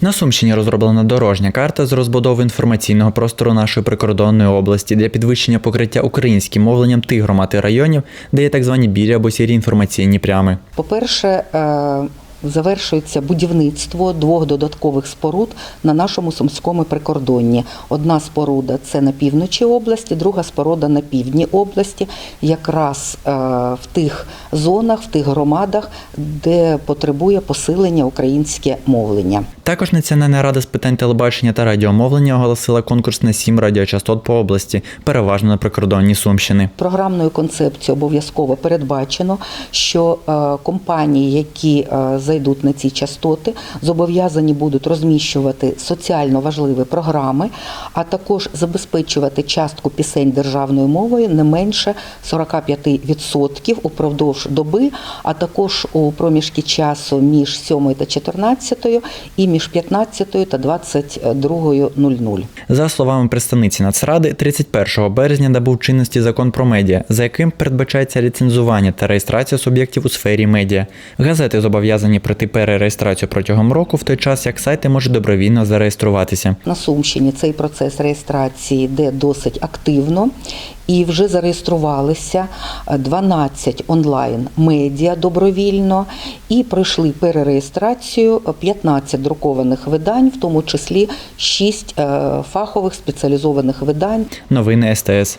На Сумщині розроблена дорожня карта з розбудови інформаційного простору нашої прикордонної області для підвищення покриття українським мовленням тих громад і районів, де є так звані білі або сірі інформаційні плями. По-перше, е, завершується будівництво двох додаткових споруд на нашому сумському прикордонні. Одна споруда це на півночі області, друга споруда на півдні області, якраз е, в тих зонах, в тих громадах, де потребує посилення українське мовлення. Також Національна рада з питань телебачення та радіомовлення оголосила конкурс на сім радіочастот по області, переважно на прикордонні Сумщини. Програмною концепцією обов'язково передбачено, що е, компанії, які е, зайдуть на ці частоти, зобов'язані будуть розміщувати соціально важливі програми, а також забезпечувати частку пісень державною мовою не менше 45% упродовж доби, а також у проміжки часу між 7 та 14 і між 15 та 22.00. За словами представниці Нацради, 31 березня набув чинності закон про медіа, за яким передбачається ліцензування та реєстрація суб'єктів у сфері медіа. Газети зобов'язані пройти перереєстрацію протягом року, в той час як сайти можуть добровільно зареєструватися. На Сумщині цей процес реєстрації йде досить активно. І вже зареєструвалися 12 онлайн медіа добровільно і пройшли перереєстрацію 15 друкованих видань, в тому числі 6 фахових спеціалізованих видань. Новини СТС.